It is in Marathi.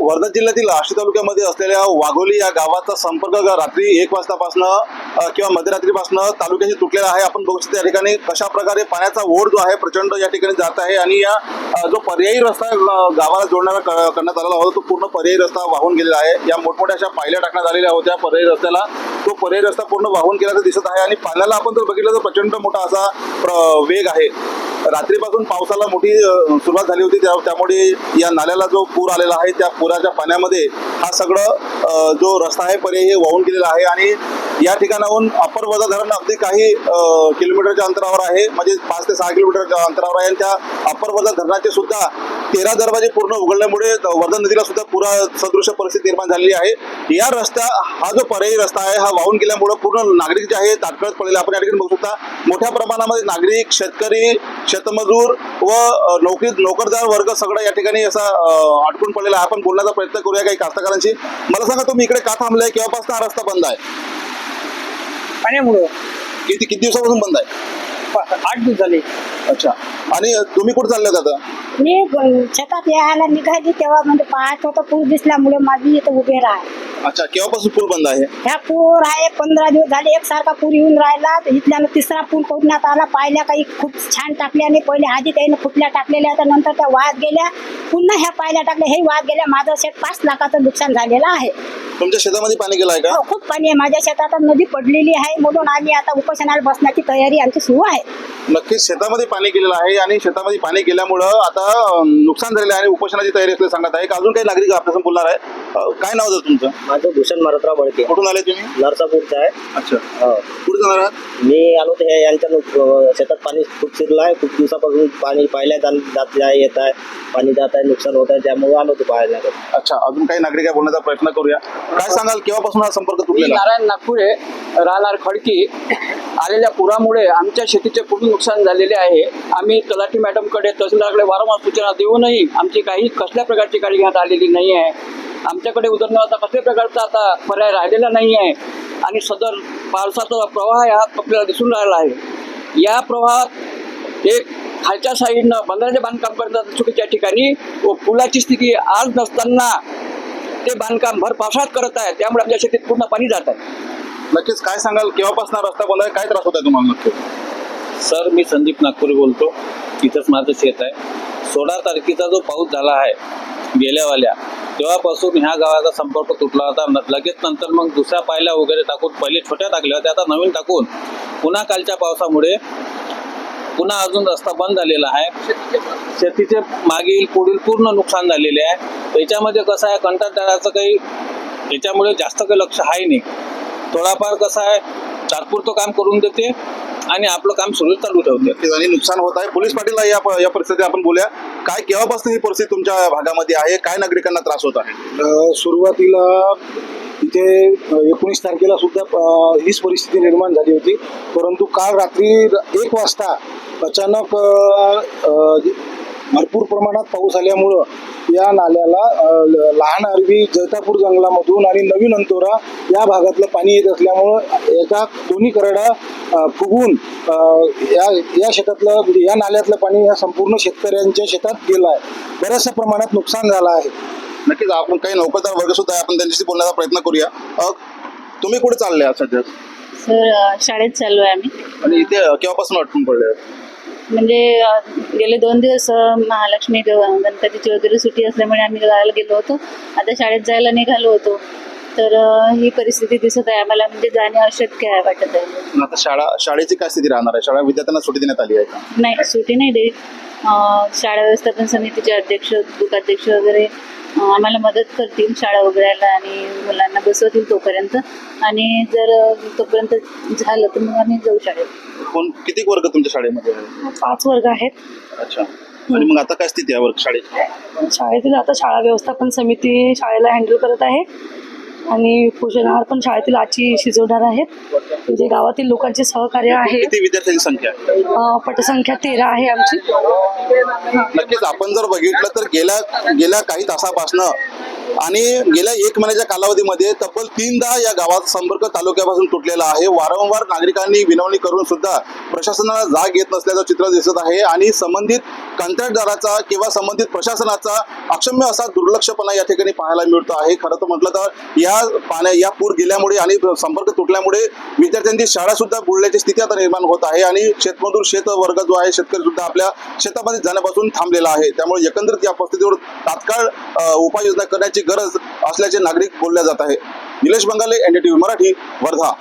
वर्धा जिल्ह्यातील आष्टी तालुक्यामध्ये असलेल्या वाघोली या गावाचा संपर्क रात्री एक वाजतापासनं किंवा मध्यरात्रीपासनं तालुक्याशी तुटलेला आहे. आपण बघू शकतो या ठिकाणी कशा प्रकारे पाण्याचा ओढ जो आहे प्रचंड या ठिकाणी जात आहे आणि या जो पर्यायी रस्ता गावाला जोडणारा करण्यात आलेला होता तो पूर्ण पर्यायी रस्ता वाहून गेलेला आहे. या मोठमोठ्या अशा पायल्या टाकण्यात आलेल्या होत्या पर्यायी रस्त्याला. तो पर्यायी रस्ता पूर्ण वाहून गेल्याचं दिसत आहे आणि पाण्याला आपण जर बघितलं तर प्रचंड मोठा असा वेग आहे. रात्रीपासून पावसाला मोठी सुरुवात झाली होती. त्या त्यामुळे या नाल्याला जो पूर आलेला आहे त्या पुराच्या पाण्यामध्ये हा सगळं जो रस्ता आहे पर्याय हे वाहून गेलेला आहे. आणि या ठिकाणाहून अपर वजा धरण अगदी काही किलोमीटरच्या अंतरावर आहे. म्हणजे पाच ते सहा किलोमीटरच्या अंतरावर आहे. आणि त्या अपर वजा धरणाचे सुद्धा तेरा दरवाजे पूर्ण उघडल्यामुळे वर्धा नदीला सुद्धा पुरा सदृश परिस्थिती निर्माण झालेली आहे. या रस्ता हा जो पर्यायी रस्ता आहे हा वाहून गेल्यामुळे पूर्ण नागरिक जे आहे ताटकळत पडलेले आपण या ठिकाणी बघू शकता मोठ्या प्रमाणामध्ये नागरिक शेतकरी शेतमजूर व नोकरी नोकरदार वर्ग सगळं या ठिकाणी असा अडकून पडलेला आहे. आपण बोलण्याचा प्रयत्न करूया काही कास्तकारांशी. मला सांगा तुम्ही इकडे का थांबलाय? केव्हापासून हा रस्ता बंद आहे? पाण्यामुळं. किती किती दिवसापासून बंद आहे? आठ दिवस झाले. अच्छा. आणि तुम्ही कुठे चालले आता? मी शेतात यायला निघाली तेव्हा म्हणजे पाहत होतं पूर दिसल्यामुळे माझी इथं उभे राहा अच्छा केव्हापासून पूल बंद आहे? ह्या पूर आहे पंधरा दिवस झाले एकसारखा पूर येऊन राहिला. तर इथल्यानं तिसरा पूल कोडण्यात आला. पाहिल्या काही खूप छान टाकल्याने पहिले आधी त्याने फुटल्या टाकलेल्या तर नंतर त्या वाहत गेल्या. पुन्हा ह्या पायल्या टाकल्या हे वाहत गेल्या. माझं शेत पाच लाखाचं नुकसान झालेलं आहे. तुमच्या शेतामध्ये पाणी गेलं आहे का? हो, खूप पाणी आहे. माझ्या शेतात नदी पडलेली आहे. म्हणून आम्ही आता उपोषणाला बसण्याची तयारी आमची सुरू आहे. नक्कीच शेतामध्ये पाणी गेलेलं आहे आणि शेतामध्ये पाणी गेल्यामुळं आता अं, नुकसान झालेलं आहे आणि उपोषणाची तयारी असल्याचं सांगत आहे. अजून काही नागरिक आपल्यासमोर बोलणार आहे काय नाव होतं तुमचं? माझं भूषण मारुतराव बळके. कुठून आले तुम्ही? नरसापूरचं आहे. अच्छा. हो. कुठे जाणार आहात? मी आलो हे यांच्या नुक- अं, शेतात पाणी खूप शिरलं आहे. खूप दिवसापासून पाणी पाहिल्या जात जात आहे, येत आहे. पाणी जात आहे नुकसान होत आहे त्यामुळे आलो तो पाहायला अच्छा अजून काही नागरिक आहे बोलण्याचा प्रयत्न करूया. काय सांगाल केव्हापासून हा संपर्क मी तुटलेला? आहे? नारायण नागपुरे राहणार खडकी. आलेल्या पुरामुळे आमच्या शेतीचे पूर्ण नुकसान झालेले आहे. आम्ही तलाठी मॅडमकडे तहसीलदारकडे वारंवार सूचना देऊनही आमची काही कसल्या प्रकारची काळजी घेण्यात आलेली नाही आहे. आमच्याकडे उदरनिर्वाहाचा कसल्या प्रकारचा आता पर्याय राहिलेला नाही आहे आणि सदर पावसाचा प्रवाह हा आपल्याला दिसून राहिला आहे. या प्रवाहात एक खालच्या साईडनं बंधाऱ्याचे बांधकाम करतात चुकीच्या ठिकाणी व पुलाची स्थिती आज नसताना ते बांधकाम भर पावसाळ्यात करत आहे त्यामुळे आपल्या शेतीत पूर्ण पाणी जात आहे. नक्कीच काय सांगाल? केव्हापासून रस्ता बंद आहे? काय त्रास होत आहे तुम्हाला नक्की? सर मी संदीप नागपुरे बोलतो. इथंच माझं शेत आहे. सोळा तारखेचा जो पाऊस झाला आहे गेल्यावाल्या तेव्हापासून ह्या गावाचा संपर्क तुटला होता लगेच नंतर मग दुसऱ्या पायल्या वगैरे टाकून पहिले छोट्या टाकल्या होत्या आता नवीन टाकून पुन्हा कालच्या पावसामुळे पुन्हा अजून रस्ता बंद झालेला आहे. शेतीचे मागील पुढील पूर्ण नुकसान झालेले आहे. त्याच्यामध्ये कसं आहे कंत्राटदाराचं काही याच्यामुळे जास्त काही लक्ष आहे नाही. थोडाफार कसं आहे तात्पुरतं काम करून देते. आणि आपलं काम सुरू चालू ठेवते आणि नुकसान होत आहे. पोलीस पाटीलला या या परिस्थितीत आपण बोलूया. काय केव्हापासून ही परिस्थिती तुमच्या भागामध्ये आहे? काय नागरिकांना त्रास होत आहे? सुरुवातीला इथे एकोणीस तारखेला सुद्धा हीच परिस्थिती निर्माण झाली होती. परंतु काल रात्री एक वाजता अचानक भरपूर प्रमाणात पाऊस आल्यामुळं या नाल्याला लहान अरबी जैतापूर जंगलामधून आणि नवीन अंतोरा या भागातलं पाणी येत असल्यामुळं याचा दोन्ही करडा फुगून या या शेतातलं म्हणजे या नाल्यातलं पाणी या संपूर्ण शेतकऱ्यांच्या शेतात गेलं आहे बऱ्याचशा प्रमाणात नुकसान झालं आहे. नक्कीच आपण काही नोकरदार वर्ग सुद्धा आहे आपण त्यांच्याशी बोलण्याचा प्रयत्न करूया. अ, तुम्ही कुठे चालले आहात सध्या? सर अ, शाळेत चाललो आहे आम्ही. आणि इथे अ, केव्हापासून अडकून पडले? आहेत? म्हणजे अ, गेले दोन दिवस अ, महालक्ष्मी ग- गणपतीची वगैरे सुट्टी असल्यामुळे आम्ही गावाला गेलो होतो. आता शाळेत जायला निघालो होतो. तर ही परिस्थिती दिसत आहे. आम्हाला म्हणजे जाणे अशक्य आहे वाटत आहे. आता शाळा शाळेची काय स्थिती राहणार आहे? शाळा विद्यार्थ्यांना सुट्टी देण्यात आली आहे का? नाही सुट्टी नाही देत. अ, शाळा व्यवस्थापन समितीचे अध्यक्ष उपाध्यक्ष वगैरे अ, आम्हाला मदत करतील शाळा उघडायला आणि मुलांना बसवतील तोपर्यंत. आणि जर अ, तोपर्यंत झालं तर मग आम्ही जाऊ शाळेत. कोण किती वर्ग तुमच्या शाळेमध्ये आहे? पाच वर्ग आहेत. अच्छा. आणि मग आता काय स्थिती आहे वर्ग शाळेची? शाळेतील आता शाळा व्यवस्थापन समिती शाळेला हँडल करत आहे. आणि पोषण आहार पण शाळेतील आजी शिजवणार आहेत. म्हणजे गावातील लोकांचे सहकार्य आहे. किती विद्यार्थ्यांची संख्या आहे? अं, पटसंख्या तेरा आहे आमची. नक्कीच आपण जर बघितलं तर गेल्या गेल्या काही तासापासनं आणि गेल्या एक महिन्याच्या कालावधीमध्ये तब्बल तीनदा या गावाचा संपर्क तालुक्यापासून तुटलेला आहे. वारंवार नागरिकांनी विनवणी करून सुद्धा प्रशासनाला जाग येत नसल्याचं चित्र दिसत आहे आणि संबंधित कंत्राटदाराचा किंवा संबंधित प्रशासनाचा अक्षम्य असा दुर्लक्षपणा या ठिकाणी पाहायला मिळतो आहे. खरं तर म्हटलं तर या पाण्या या पूर गेल्यामुळे आणि संपर्क तुटल्यामुळे विद्यार्थ्यांची शाळा सुद्धा बुडल्याची स्थिती आता निर्माण होत आहे आणि शेतमजूर शेत वर्ग जो आहे शेतकरी सुद्धा आपल्या शेतामध्ये जाण्यापासून थांबलेला आहे. त्यामुळे एकंदरीत या परिस्थितीवर तात्काळ उपाययोजना करण्याची गरज असल्याचे नागरिक बोलल्या जात आहे निलेश बंगाले एनडीटीव्ही मराठी वर्धा.